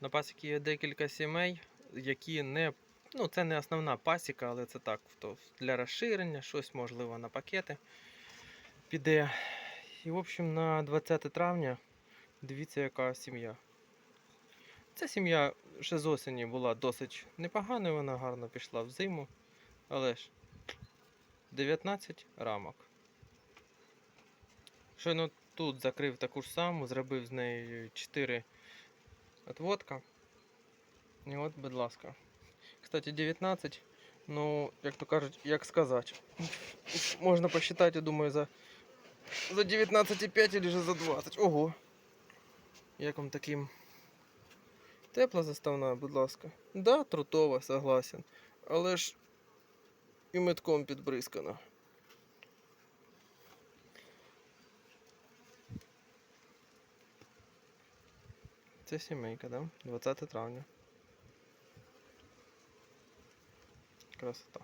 На пасіки є декілька сімей, які не. Ну, це не основна пасіка, але це так, то для розширення, щось можливо на пакети піде. І, в общем, на 20 травня дивіться, яка сім'я. Ця сім'я ще з осені була досить непоганою, вона гарно пішла в зиму. Але ж 19 рамок. Щойно тут закрив таку ж саму, зробив з неї 4 отводка. І от, будь ласка. Кстати, 19. Ну, як то кажуть, як сказати. Можна посчитати, я думаю, за, за 19,5 или же за 20. Ого. Як вам таким? Тепла заставна, будь ласка. Да, трутова, согласен. Але ж і метком підбризкана. Це сімейка, да? 20 травня. Красота.